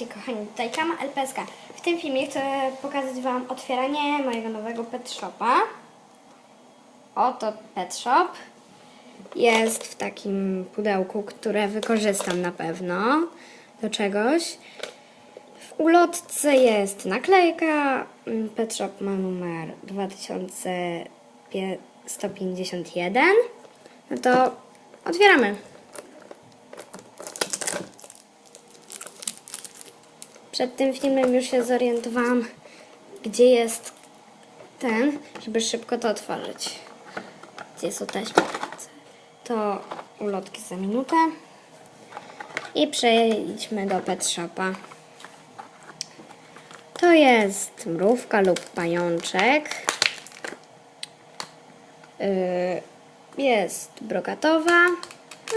Witajcie kochani, tutaj Kama LPSK. W tym filmie chcę pokazać Wam otwieranie mojego nowego pet shopa. Oto pet shop. Jest w takim pudełku, które wykorzystam na pewno do czegoś. W ulotce jest naklejka. Mm, Pet shop ma numer 2151. No to otwieramy. Przed tym filmem już się zorientowałam, gdzie jest ten, żeby szybko to otworzyć. Gdzie jest taśma? To ulotki za minutę. I przejdźmy do pet shopa. To jest mrówka lub pajączek. Yy, jest brokatowa.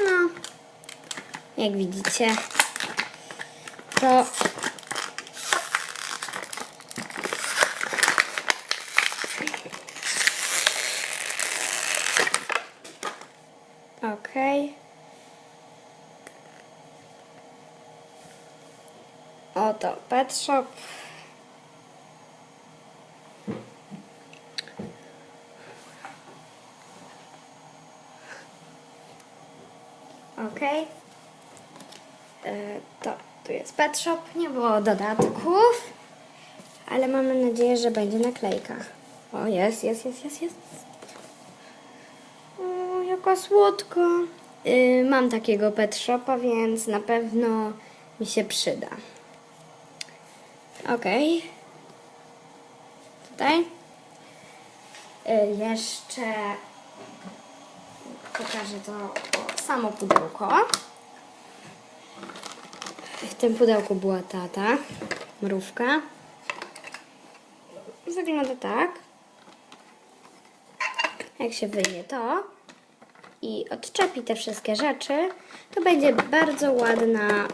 No, jak widzicie, to Okej. Oto pet shop. Okej. E, To tu jest pet shop. Nie było dodatków, ale mamy nadzieję, że będzie naklejka. O, jest, jest, jest, jest, jest. Jaka słodka. Yy, mam takiego pet shopa, więc na pewno mi się przyda. Okej. Tutaj. Yy, jeszcze pokażę to samo pudełko. W tym pudełku była tata, mrówka. Wygląda tak. Jak się wyjmie to i odczepi te wszystkie rzeczy, to będzie bardzo ładna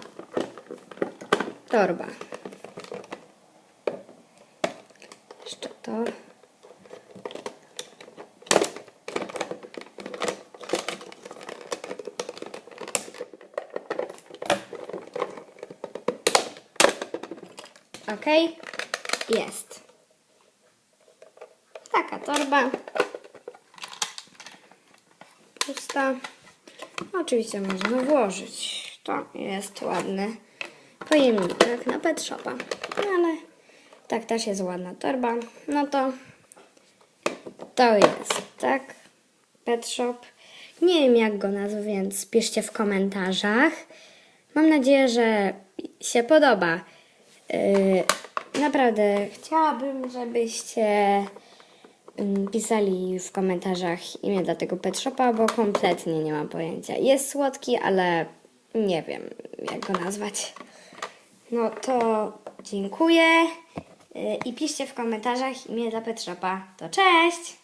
torba. Jeszcze to. Ok, jest. Taka torba pusta. Oczywiście można włożyć. To jest ładny pojemniczek na pet shopa. No ale tak też jest ładna torba. No to to jest, tak? Pet shop. Nie wiem jak go nazwę, więc piszcie w komentarzach. Mam nadzieję, że się podoba. Yy, naprawdę chciałabym, żebyście pisali w komentarzach imię dla tego pet shopa, bo kompletnie nie mam pojęcia. Jest słodki, ale nie wiem jak go nazwać. No to dziękuję yy, i piszcie w komentarzach imię dla pet shopa. To cześć!